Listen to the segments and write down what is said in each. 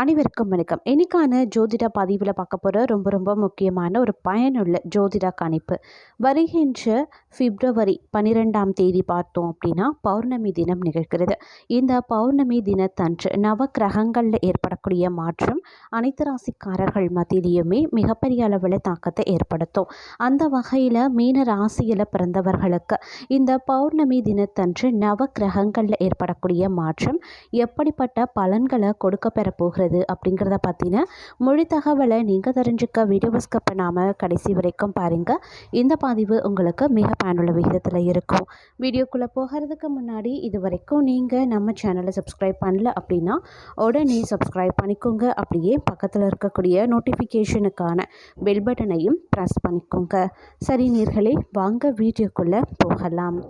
அனைவருக்கும் வணக்கம். இன்னைக்கான ஜோதிட பதிவில் பார்க்க போகிற ரொம்ப ரொம்ப முக்கியமான ஒரு பயனுள்ள ஜோதிட கணிப்பு. வருகின்ற பிப்ரவரி பன்னிரெண்டாம் தேதி பார்த்தோம் அப்படின்னா பௌர்ணமி தினம் நிகழ்கிறது. இந்த பௌர்ணமி தினத்தன்று நவ கிரகங்களில் ஏற்படக்கூடிய மாற்றம் அனைத்து ராசிக்காரர்கள் மத்தியிலையுமே மிகப்பெரிய அளவில் தாக்கத்தை ஏற்படுத்தும். அந்த வகையில் மீன ராசியில் பிறந்தவர்களுக்கு இந்த பௌர்ணமி தினத்தன்று நவ கிரகங்களில் ஏற்படக்கூடிய மாற்றம் எப்படிப்பட்ட பலன்களை கொடுக்க பெற போகிறது அப்படிங்கிறத பார்த்தீங்கன்னா மொழி தகவலை நீங்கள் தெரிஞ்சுக்க வீடியோ ஸ்கப் பண்ணாமல் கடைசி வரைக்கும் பாருங்கள் இந்த பதிவு உங்களுக்கு மிக பயனுள்ள விகிதத்தில் இருக்கும். வீடியோக்குள்ளே போகிறதுக்கு முன்னாடி இது வரைக்கும் நீங்கள் நம்ம சேனலை சப்ஸ்கிரைப் பண்ணல அப்படின்னா உடனே சப்ஸ்கிரைப் பண்ணிக்கோங்க. அப்படியே பக்கத்தில் இருக்கக்கூடிய நோட்டிஃபிகேஷனுக்கான பெல் பட்டனையும் ப்ரெஸ் பண்ணிக்கோங்க. சரி நீர்களே வாங்க வீடியோக்குள்ளே போகலாம்.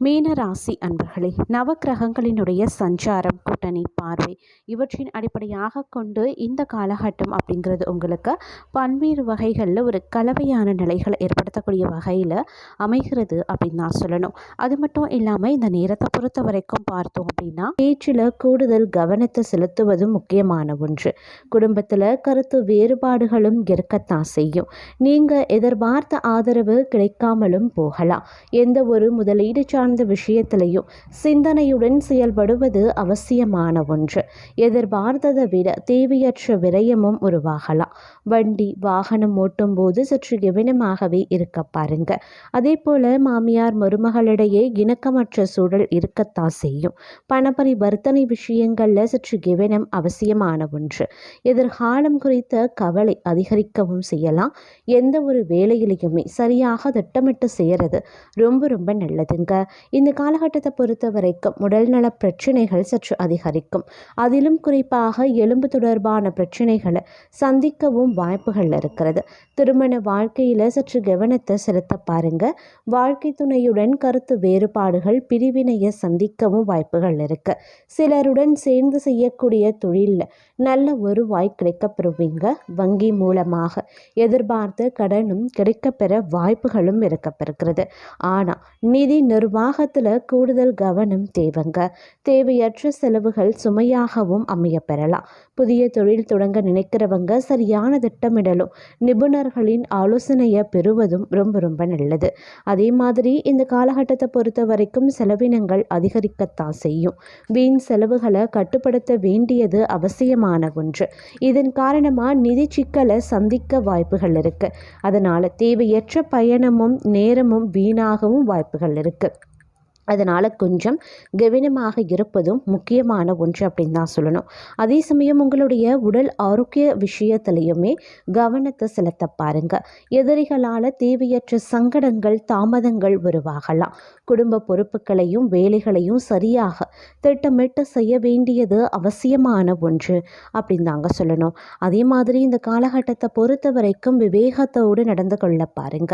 மீன ராசி அன்பர்களே நவக்கிரகங்களினுடைய சஞ்சாரம் கூட்டணி பார்வை இவற்றின் அடிப்படையாக கொண்டு இந்த காலகட்டம் அப்படிங்கிறது உங்களுக்கு பல்வேறு வகைகளில் ஒரு கலவையான நிலைகளை ஏற்படுத்தக்கூடிய வகையில் அமைகிறது அப்படின்னு நான் சொல்லணும். அது மட்டும் இல்லாமல் இந்த நேரத்தை பொறுத்த வரைக்கும் பார்த்தோம் அப்படின்னா பேச்சில் கூடுதல் கவனத்தை செலுத்துவதும் முக்கியமான ஒன்று. குடும்பத்தில் கருத்து வேறுபாடுகளும் இருக்கத்தான் செய்யும். நீங்கள் எதிர்பார்த்த ஆதரவு கிடைக்காமலும் போகலாம். எந்த ஒரு முதலீடு சார்ந்த விஷயத்திலையும் சிந்தனையுடன் செயல்படுவது அவசியமான ஒன்று. எதிர்பார்த்ததை விட தேவையற்ற விரயமும் உருவாகலாம். வண்டி வாகனம் ஓட்டும் போது சற்று கவனமாகவே இருக்க பாருங்க. அதே போல மாமியார் மருமகளிடையே இணக்கமற்ற சூழல் இருக்கத்தான் செய்யும். பணப்பரிவர்த்தனை விஷயங்களில் சற்று கவனம் அவசியமான ஒன்று. எதிர்காலம் குறித்த கவலை அதிகரிக்கவும் செய்யலாம். எந்த ஒரு வேலையிலையுமே சரியாக திட்டமிட்டு செய்கிறது ரொம்ப ரொம்ப நல்லதுங்க. இந்த காலகட்டத்தை பொறுத்த வரைக்கும் உடல்நல பிரச்சனைகள் சற்று அதிகரிக்கும். அதிலும் குறிப்பாக எலும்பு தொடர்பான பிரச்சனைகளை சந்திக்கவும் வாய்ப்புகள் இருக்கிறது. திருமண வாழ்க்கையில் சற்று கவனத்தை செலுத்த பாருங்க. வாழ்க்கை துணையுடன் கருத்து வேறுபாடுகள் பிரிவினையை சந்திக்கவும் வாய்ப்புகள் இருக்கு. சிலருடன் சேர்ந்து செய்யக்கூடிய தொழிலில் நல்ல வருவாய் கிடைக்கப்பெறுவீங்க. வங்கி மூலமாக எதிர்பார்த்த கடனும் கிடைக்கப்பெற வாய்ப்புகளும் இருக்கப்பெறுகிறது. ஆனால் நிதி நிர்வாகத்தில் கூடுதல் கவனம் தேவைங்க. தேவையற்ற செலவுகள் சுமையாகவும் அமைய பெறலாம் புதிய தொழில் தொடங்க நினைக்கிறவங்க சரியான திட்டமிடலும் நிபுணர்களின் ஆலோசனையை பெறுவதும் ரொம்ப ரொம்ப நல்லது. அதே மாதிரி இந்த காலகட்டத்தை பொறுத்த வரைக்கும் செலவினங்கள் அதிகரிக்கத்தான் செய்யும். வீண் செலவுகளை கட்டுப்படுத்த வேண்டியது அவசியமான ஒன்று. இதன் காரணமாக நிதி சிக்கலை சந்திக்க வாய்ப்புகள் இருக்குது அதனால் தேவையற்ற பயணமும் நேரமும் வீணாகவும் வாய்ப்புகள் இருக்குது அதனால் கொஞ்சம் கவனமாக இருப்பதும் முக்கியமான ஒன்று அப்படின்னு தான் சொல்லணும். அதே சமயம் உங்களுடைய உடல் ஆரோக்கிய விஷயத்திலையுமே கவனத்தை செலுத்த பாருங்க. எதிரிகளால் தேவையற்ற சங்கடங்கள் தாமதங்கள் உருவாகலாம். குடும்ப பொறுப்புகளையும் வேலைகளையும் சரியாக திட்டமிட்டு செய்ய வேண்டியது அவசியமான ஒன்று அப்படின்னு தாங்க சொல்லணும். அதே மாதிரி இந்த காலகட்டத்தை பொறுத்த வரைக்கும் விவேகத்தோடு நடந்து கொள்ள பாருங்க.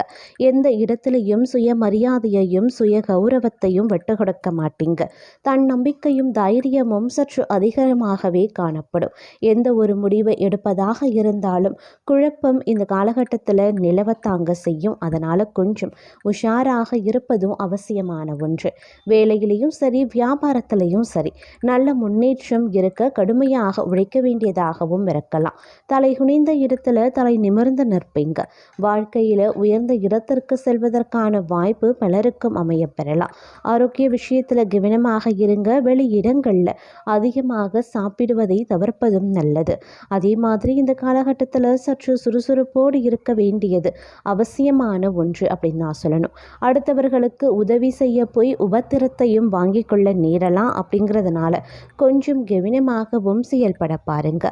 எந்த இடத்துலையும் சுயமரியாதையையும் சுய கௌரவத்தையும் எதையும் விட்டு கொடுக்க மாட்டீங்க. தன் நம்பிக்கையும் தைரியமும் சற்று அதிகமாகவே காணப்படும். எந்த ஒரு முடிவை எடுப்பதாக இருந்தாலும் குழப்பம் இந்த காலகட்டத்தில் நிலவத்தாங்க செய்யும். அதனால் கொஞ்சம் உஷாராக இருப்பதும் அவசியமான ஒன்று. வேலையிலையும் சரி வியாபாரத்திலையும் சரி நல்ல முன்னேற்றம் இருக்க கடுமையாக உழைக்க வேண்டியதாகவும் இருக்கலாம். தலை குனிந்த இடத்துல தலை நிமிர்ந்து நிற்பீங்க. வாழ்க்கையில் உயர்ந்த இடத்திற்கு செல்வதற்கான வாய்ப்பு பலருக்கும் அமைய பெறலாம். ஆரோக்கிய விஷயத்தில் கவனமாக இருங்க வெளி இடங்களில் அதிகமாக சாப்பிடுவதை தவிர்ப்பதும் நல்லது. அதே மாதிரி இந்த காலகட்டத்தில் சற்று சுறுசுறுப்போடு இருக்க வேண்டியது அவசியமான ஒன்று அப்படின்னு நான் சொல்லணும். அடுத்தவர்களுக்கு உதவி செய்ய போய் உபத்திரத்தையும் வாங்கி கொள்ள நேரலாம் அப்படிங்கிறதுனால கொஞ்சம் கவனமாகவும் செயல்பட பாருங்க.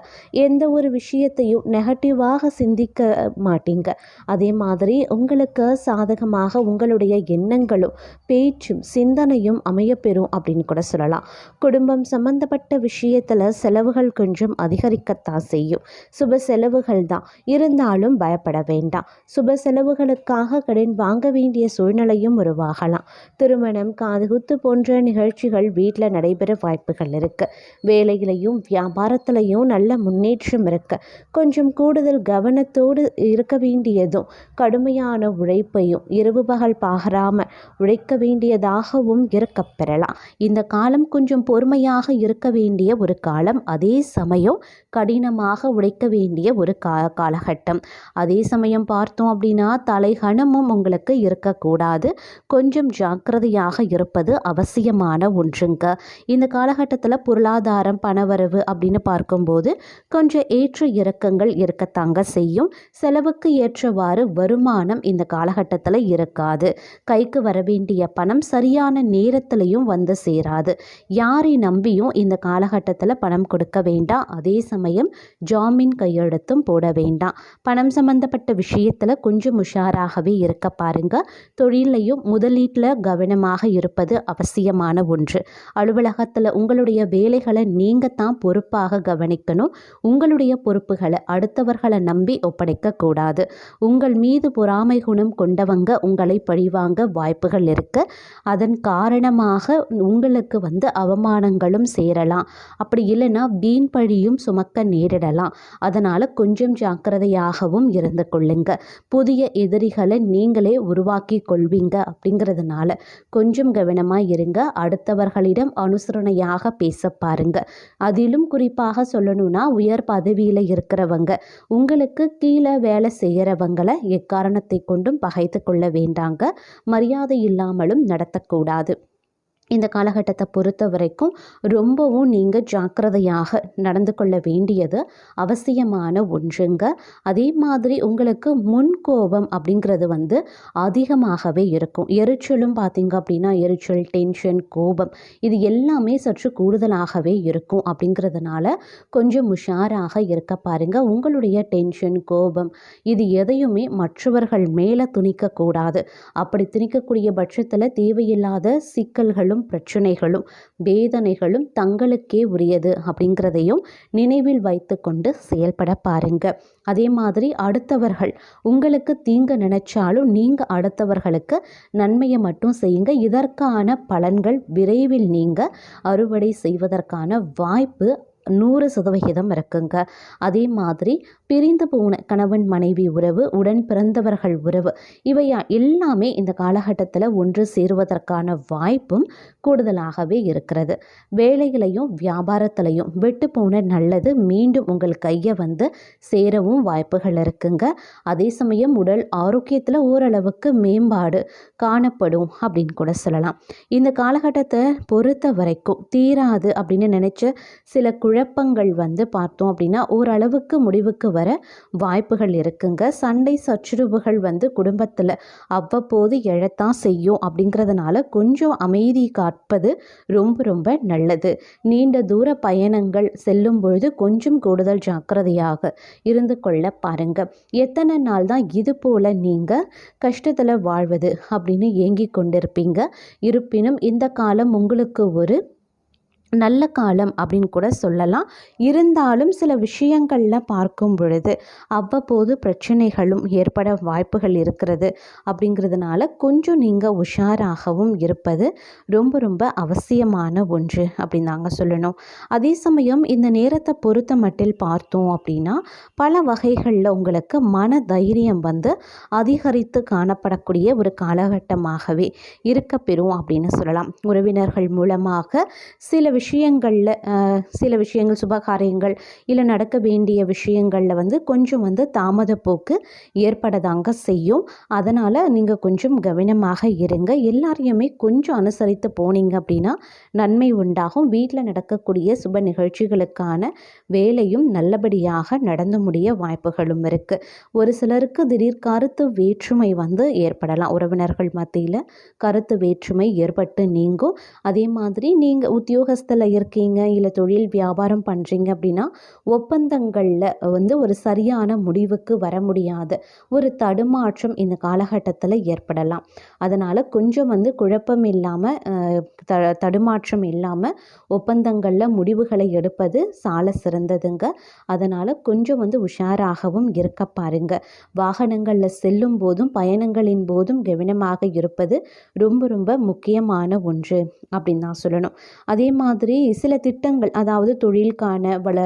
எந்த ஒரு விஷயத்தையும் நெகட்டிவாக சிந்திக்க மாட்டீங்க. அதே மாதிரி உங்களுக்கு சாதகமாக உங்களுடைய எண்ணங்களும் பேச்சும் சிந்தனையும் அமையப்பெறும் அப்படின்னு கூட சொல்லலாம். குடும்பம் சம்பந்தப்பட்ட விஷயத்தில் செலவுகள் கொஞ்சம் அதிகரிக்கத்தான் செய்யும். சுப செலவுகள் தான். இருந்தாலும் பயப்பட வேண்டாம். சுப செலவுகளுக்காக கடன் வாங்க வேண்டிய சூழ்நிலையும் உருவாகலாம். திருமணம் காதுகுத்து போன்ற நிகழ்ச்சிகள் வீட்டில் நடைபெற வாய்ப்புகள் இருக்கு. வேலையிலையும் வியாபாரத்திலையும் நல்ல முன்னேற்றம் இருக்கு. கொஞ்சம் கூடுதல் கவனத்தோடு இருக்க வேண்டியதும் கடுமையான உழைப்பையும் இரவு பகல் பாகராமல் உழைக்க வேண்டியதாக நன்மையாகவும் இருக்கப் பெறலாம். இந்த காலம் கொஞ்சம் பொறுமையாக இருக்க வேண்டிய ஒரு காலம். அதே சமயம் கடினமாக உழைக்க வேண்டிய ஒரு கா காலகட்டம். அதே சமயம் பார்த்தோம் அப்படின்னா தலைகணமும் உங்களுக்கு இருக்கக்கூடாது. கொஞ்சம் ஜாக்கிரதையாக இருப்பது அவசியமான ஒன்றுங்க. இந்த காலகட்டத்தில் பொருளாதாரம் பணவரவு அப்படின்னு பார்க்கும்போது கொஞ்சம் ஏற்ற இறக்கங்கள் இருக்கத்தாங்க செய்யும். செலவுக்கு ஏற்றவாறு வருமானம் இந்த காலகட்டத்தில் இருக்காது. கைக்கு வர வேண்டிய பணம் சரியாக சரியான நேரத்திலையும் வந்து சேராது. யாரை நம்பியும் இந்த காலகட்டத்தில் பணம் கொடுக்க வேண்டாம். அதே சமயம் ஜாமீன் கையெழுத்தும் போட வேண்டாம். பணம் சம்பந்தப்பட்ட விஷயத்தில் கொஞ்சம் உஷாராகவே இருக்க பாருங்க. தொழிலையும் முதலீட்டில் கவனமாக இருப்பது அவசியமான ஒன்று. அலுவலகத்தில் உங்களுடைய வேலைகளை நீங்கள் தான் பொறுப்பாக கவனிக்கணும். உங்களுடைய பொறுப்புகளை அடுத்தவர்களை நம்பி ஒப்படைக்கக்கூடாது உங்கள் மீது பொறாமை குணம் கொண்டவங்க உங்களை பழிவாங்க வாய்ப்புகள் இருக்கு. அதன் காரணமாக உங்களுக்கு வந்து அவமானங்களும் சேரலாம். அப்படி இல்லைன்னா வீண் பழியும் சுமக்க நேரிடலாம். அதனால் கொஞ்சம் ஜாக்கிரதையாகவும் இருந்து கொள்ளுங்க. புதிய எதிரிகளை நீங்களே உருவாக்கி கொள்வீங்க அப்படிங்கிறதுனால கொஞ்சம் கவனமாக இருங்க. அடுத்தவர்களிடம் அனுசரணையாக பேச பாருங்க. அதிலும் குறிப்பாக சொல்லணும்னா உயர் பதவியில் இருக்கிறவங்க உங்களுக்கு கீழே வேலை செய்கிறவங்களை எக்காரணத்தை கொண்டும் பகைத்து கொள்ள வேண்டாங்க. மரியாதை இல்லாமலும் நடத்தக்கூடும் கூடாது. இந்த காலகட்டத்தை பொறுத்த வரைக்கும் ரொம்பவும் நீங்கள் ஜாக்கிரதையாக நடந்து கொள்ள வேண்டியது அவசியமான ஒன்றுங்க. அதே மாதிரி உங்களுக்கு முன்கோபம் அப்படிங்கிறது வந்து அதிகமாகவே இருக்கும். எரிச்சலும் பார்த்தீங்க அப்படின்னா எரிச்சல் டென்ஷன் கோபம் இது எல்லாமே சற்று கூடுதலாகவே இருக்கும் அப்படிங்கிறதுனால கொஞ்சம் உஷாராக இருக்க பாருங்கள் உங்களுடைய டென்ஷன் கோபம் இது எதையுமே மற்றவர்கள் மேலே துணிக்கக்கூடாது. அப்படி திணிக்கக்கூடிய பட்சத்தில் தேவையில்லாத சிக்கல்களும் பிரச்சனைகளும் வேதனைகளும் தங்களுக்கே உரியது அப்படிங்கிறதையும் நினைவில் வைத்துக்கொண்டு செயல்பட பாருங்க. அதே மாதிரி அடுத்தவர்கள் உங்களுக்கு தீங்கு நினைச்சாலும் நீங்கள் அடுத்தவர்களுக்கு நன்மையை மட்டும் செய்யுங்க. இதற்கான பலன்கள் விரைவில் நீங்கள் அறுவடை செய்வதற்கான வாய்ப்பு நூறு சதவிகிதம் இருக்குங்க. அதே மாதிரி பிரிந்து போன கணவன் மனைவி உறவு உடன் பிறந்தவர்கள் உறவு இவை எல்லாமே இந்த காலகட்டத்தில் ஒன்று சேருவதற்கான வாய்ப்பும் கூடுதலாகவே இருக்கிறது. வேலைகளையும் வியாபாரத்திலையும் விட்டு போன நல்லது மீண்டும் உங்கள் கையை வந்து சேரவும் வாய்ப்புகள் இருக்குங்க. அதே சமயம் உடல் ஆரோக்கியத்தில் ஓரளவுக்கு மேம்பாடு காணப்படும் அப்படின்னு கூட சொல்லலாம். இந்த காலகட்டத்தை பொறுத்த வரைக்கும் தீராது அப்படின்னு நினச்ச சில குழப்பங்கள் வந்து பார்த்தோம் அப்படின்னா ஓரளவுக்கு முடிவுக்கு வர வாய்ப்புகள் இருக்குங்க. சண்டை சச்சுரவுகள் வந்து குடும்பத்தில் அவ்வப்போது எழத்தான் செய்யும் அப்படிங்கிறதுனால கொஞ்சம் அமைதி காப்பது ரொம்ப ரொம்ப நல்லது. நீண்ட தூர பயணங்கள் செல்லும் பொழுது கொஞ்சம் கூடுதல் ஜாக்கிரதையாக இருந்து கொள்ள பாருங்க. எத்தனை நாள் தான் இது போல் நீங்கள் கஷ்டத்தில் வாழ்வது அப்படின்னு ஏங்கி கொண்டிருப்பீங்க. இருப்பினும் இந்த காலம் உங்களுக்கு ஒரு நல்ல காலம் அப்படின்னு கூட சொல்லலாம். இருந்தாலும் சில விஷயங்களில் பார்க்கும் பொழுது அவ்வப்போது பிரச்சனைகளும் ஏற்பட வாய்ப்புகள் இருக்கிறது அப்படிங்கிறதுனால கொஞ்சம் நீங்கள் உஷாராகவும் இருப்பது ரொம்ப ரொம்ப அவசியமான ஒன்று அப்படின்னு தாங்க சொல்லணும். அதே சமயம் இந்த நேரத்தை பொறுத்த மட்டில் பார்த்தோம் அப்படின்னா பல வகைகளில் உங்களுக்கு மன தைரியம் வந்து அதிகரித்து காணப்படக்கூடிய ஒரு காலகட்டமாகவே இருக்கப்பெறும் அப்படின்னு சொல்லலாம். உறவினர்கள் மூலமாக சில விஷயங்களில் சில விஷயங்கள் சுபகாரியங்கள் இல்லை நடக்க வேண்டிய விஷயங்களில் வந்து கொஞ்சம் வந்து தாமதப்போக்கு ஏற்படதாங்க செய்யும். அதனால் நீங்கள் கொஞ்சம் கவனமாக இருங்க. எல்லாரையுமே கொஞ்சம் அனுசரித்து போனீங்க அப்படின்னா நன்மை உண்டாகும். வீட்டில் நடக்கக்கூடிய சுப நிகழ்ச்சிகளுக்கான வேலையும் நல்லபடியாக நடந்து முடிய வாய்ப்புகளும் இருக்குது ஒரு சிலருக்கு திடீர் கருத்து வேற்றுமை வந்து ஏற்படலாம். உறவினர்கள் மத்தியில் கருத்து வேற்றுமை ஏற்பட்டு நீங்கும். அதே மாதிரி நீங்கள் உத்தியோகஸ்த உத்தியோகத்தில் இருக்கீங்க இல்லை தொழில் வியாபாரம் பண்ணுறீங்க அப்படின்னா ஒப்பந்தங்களில் வந்து ஒரு சரியான முடிவுக்கு வர முடியாது. ஒரு தடுமாற்றம் இந்த காலகட்டத்தில் ஏற்படலாம். அதனால் கொஞ்சம் வந்து குழப்பம் இல்லாமல் த தடுமாற்றம் இல்லாமல் ஒப்பந்தங்களில் முடிவுகளை எடுப்பது சால சிறந்ததுங்க. அதனால் கொஞ்சம் வந்து உஷாராகவும் இருக்க பாருங்க. வாகனங்களில் செல்லும் போதும் பயணங்களின் போதும் கவனமாக இருப்பது ரொம்ப ரொம்ப முக்கியமான ஒன்று அப்படின்னு தான் சொல்லணும். அதே மாதிரி மாதிரி சில திட்டங்கள் அதாவது தொழிலுக்கான வள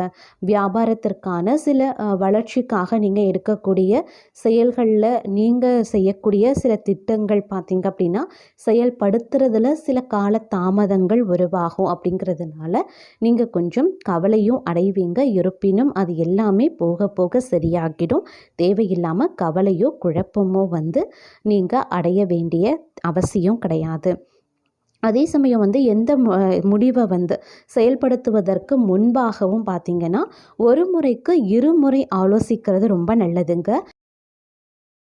வியாபாரத்திற்கான சில வளர்ச்சிக்காக நீங்கள் எடுக்கக்கூடிய செயல்களில் நீங்கள் செய்யக்கூடிய சில திட்டங்கள் பார்த்தீங்க அப்படின்னா செயல்படுத்துறதுல சில கால தாமதங்கள் உருவாகும் அப்படிங்கிறதுனால நீங்கள் கொஞ்சம் கவலையும் அடைவீங்க. இருப்பினும் அது எல்லாமே போக போக சரியாகிடும். தேவையில்லாமல் கவலையோ குழப்பமோ வந்து நீங்கள் அடைய வேண்டிய அவசியம் கிடையாது. அதே சமயம் வந்து எந்த மு- முடிவை வந்து செயல்படுத்துவதற்கு முன்பாகவும் பார்த்தீங்கன்னா ஒரு முறைக்கு இருமுறை ஆலோசிக்கிறது ரொம்ப நல்லதுங்க.